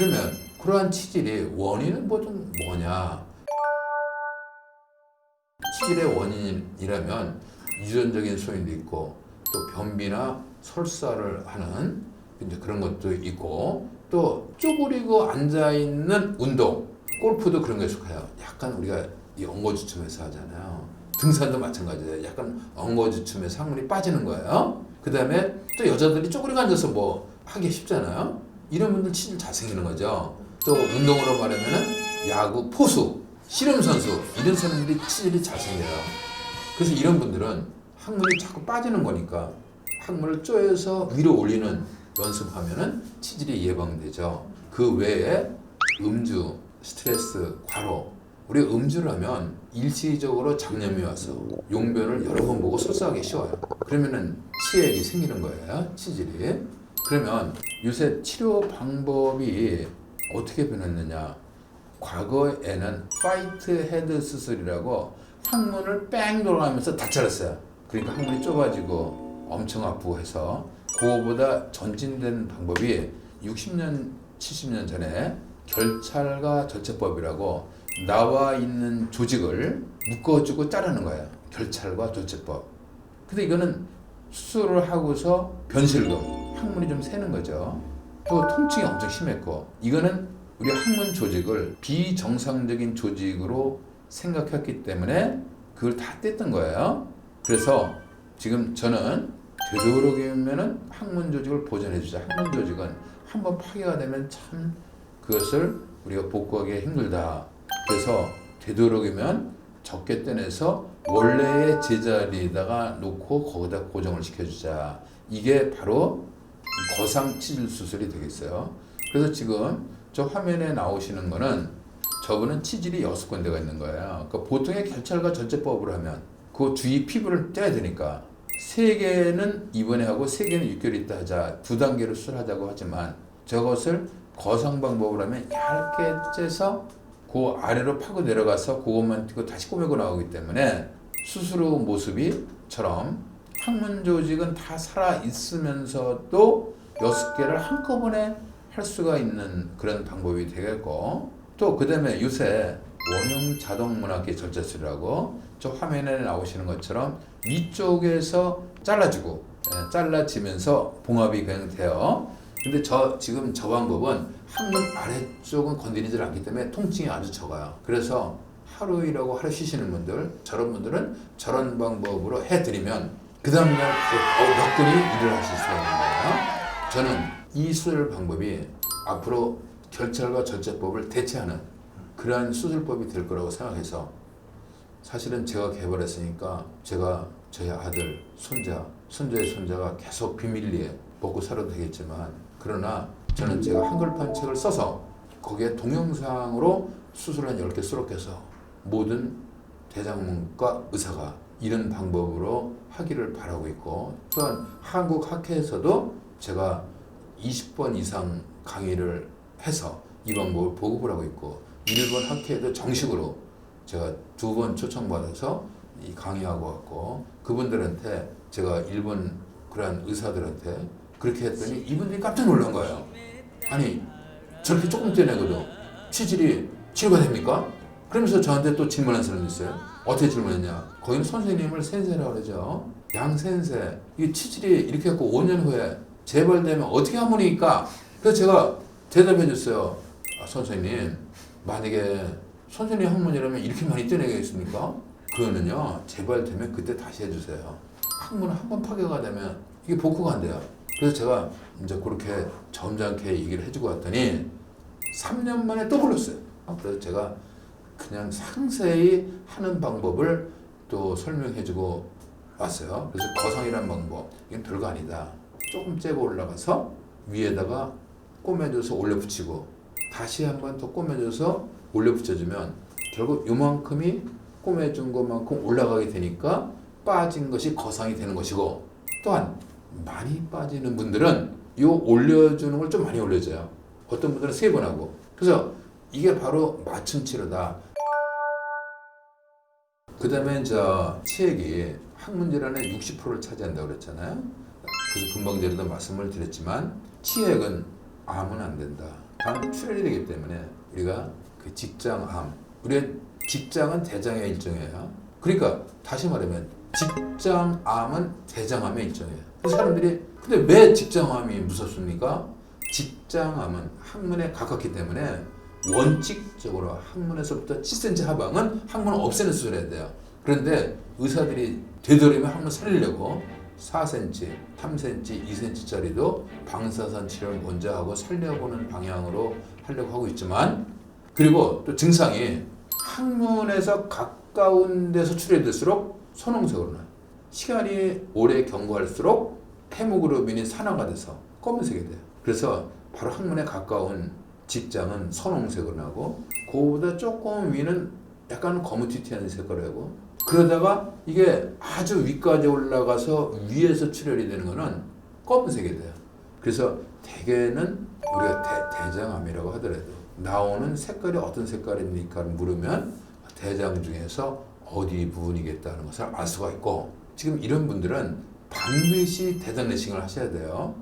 그러면 그러한 치질이 원인은 뭐좀 뭐냐? 치질의 원인이라면 유전적인 소인도 있고 또 변비나 설사를 하는 이제 그런 것도 있고 또 쪼그리고 앉아 있는 운동, 골프도 그런 거에 속해요. 약간 우리가 이 엉거주춤에서 하잖아요. 등산도 마찬가지예요. 약간 엉거주춤에서 항문이 빠지는 거예요. 그 다음에 또 여자들이 쪼그리고 앉아서 뭐 하기 쉽잖아요. 이런 분들 치질 잘 생기는 거죠. 또 운동으로 말하면은 야구, 포수, 씨름 선수 이런 사람들이 치질이 잘 생겨요. 그래서 이런 분들은 항문이 자꾸 빠지는 거니까 항문을 쪼여서 위로 올리는 연습하면은 치질이 예방되죠. 그 외에 음주, 스트레스, 과로. 우리 음주를 하면 일시적으로 장염이 와서 용변을 여러 번 보고 설사하기 쉬워요. 그러면은 치액이 생기는 거예요. 치질이. 그러면 요새 치료 방법이 어떻게 변했느냐? 과거에는 파이트 헤드 수술이라고 항문을 뺑 돌아가면서 다 잘랐어요. 그러니까 항문이 좁아지고 엄청 아프고 해서 그거보다 전진된 방법이 60년, 70년 전에 결찰과 절제법이라고 나와 있는 조직을 묶어주고 자르는 거예요. 결찰과 절제법. 근데 이거는 수술을 하고서 변실금, 항문이 좀 새는 거죠. 또 통증이 엄청 심했고 이거는 우리 항문 조직을 비정상적인 조직으로 생각했기 때문에 그걸 다 뗐던 거예요. 그래서 지금 저는 되도록이면은 항문 조직을 보존해 주자. 항문 조직은 한번 파괴가 되면 참 그것을 우리가 복구하기 힘들다. 그래서 되도록이면 적게 떼내서 원래의 제자리에다가 놓고 거기다 고정을 시켜주자. 이게 바로 거상 치질 수술이 되겠어요. 그래서 지금 저 화면에 나오시는 거는 저분은 치질이 여섯 군데가 있는 거예요. 그러니까 보통의 결찰과 전제법으로 하면 그 주위 피부를 떼야 되니까 세 개는 입원해 하고 세 개는 6개월 있다 하자 두 단계로 수술하자고 하지만 저것을 거상 방법으로 하면 얇게 째서 그 아래로 파고 내려가서 그것만 띄고 다시 꼬매고 나오기 때문에 후 모습이처럼 항문 조직은 다 살아 있으면서도 여섯 개를 한꺼번에 할 수가 있는 그런 방법이 되겠고 또 그다음에 요새 원형 자동 문학기 절제술이라고 저 화면에 나오시는 것처럼 위쪽에서 잘라주고 예, 잘라지면서 봉합이 그냥 돼요. 근데 저 지금 저 방법은 항문 아래쪽은 건드리지 않기 때문에 통증이 아주 적어요. 그래서 하루 일하고 하루 쉬시는 분들 저런 분들은 저런 방법으로 해드리면 그 다음날 몇 분이 일을 하실 거예요. 저는 이 수술 방법이 앞으로 결찰과 절제법을 대체하는 그러한 수술법이 될 거라고 생각해서 사실은 제가 개발했으니까 제가 저희 아들, 손자, 손자의 손자가 계속 비밀리에 먹고 살아도 되겠지만 그러나 저는 제가 한글판 책을 써서 거기에 동영상으로 수술 한 10개 수록해서 모든 대장문과 의사가 이런 방법으로 하기를 바라고 있고 또한 한국 학회에서도 제가 20번 이상 강의를 해서 이 방법을 보급을 하고 있고 일본 학회에도 정식으로 제가 두 번 초청받아서 이 강의하고 왔고 그분들한테 제가 일본 그러한 의사들한테 그렇게 했더니 이분들이 깜짝 놀란 거예요. 아니 저렇게 조금 떼내고도 치질이 치료가 됩니까? 그러면서 저한테 또 질문한 사람이 있어요. 어떻게 질문했냐? 거기는 선생님을 센세라고 그러죠. 양 센세. 이 치질이 이렇게 해갖고 5년 후에 재발되면 어떻게 하모니까? 그래서 제가 대답해 줬어요. 아, 선생님, 만약에 선생님 학문이라면 이렇게 많이 떼내겠습니까? 그거는요, 재발되면 그때 다시 해주세요. 학문 한번 파괴가 되면 이게 복구가 안 돼요. 그래서 제가 이제 그렇게 점잖게 얘기를 해주고 왔더니 3년 만에 또 불렀어요. 그래서 제가 그냥 상세히 하는 방법을 또 설명해주고 왔어요. 그래서 거상이란 방법, 이건 별거 아니다. 조금 째고 올라가서 위에다가 꼬매줘서 올려 붙이고 다시 한 번 더 꼬매줘서 올려 붙여주면 결국 요만큼이 꼬매준 것만큼 올라가게 되니까 빠진 것이 거상이 되는 것이고 또한 많이 빠지는 분들은 요 올려주는 걸 좀 많이 올려줘요. 어떤 분들은 세 번 하고 그래서 이게 바로 맞춤 치료다. 그 다음에 저 치액이 항문 질환의 60%를 차지한다고 그랬잖아요. 그래서 금방 전에도 말씀을 드렸지만 치액은 암은 안 된다. 당 출혈이 되기 때문에 우리가 그 직장암 우리의 직장은 대장의 일종이에요. 그러니까 다시 말하면 직장암은 대장암의 일종이에요. 그 사람들이 근데 왜 직장암이 무섭습니까? 직장암은 항문에 가깝기 때문에 원칙적으로 항문에서부터 7cm 하방은 항문을 없애는 수술을 해야 돼요. 그런데 의사들이 되도록이면 항문 살리려고 4cm, 3cm, 2cm짜리도 방사선 치료를 먼저 하고 살려보는 방향으로 하려고 하고 있지만 그리고 또 증상이 항문에서 가까운 데서 출혈될수록 선홍색으로 나요. 시간이 오래 경과할수록 헤모그로빈이 산화가 돼서 검은색이 돼요. 그래서 바로 항문에 가까운 직장은 선홍색으로 나고 그보다 조금 위는 약간 검은티티한 색깔로 하고 그러다가 이게 아주 위까지 올라가서 위에서 출혈이 되는 거는 검은색이 돼요. 그래서 대개는 우리가 대, 대장암이라고 하더라도 나오는 색깔이 어떤 색깔입니까를 물으면 대장 중에서 어디 부분이겠다는 것을 알 수가 있고 지금 이런 분들은 반드시 대장 내싱을 하셔야 돼요.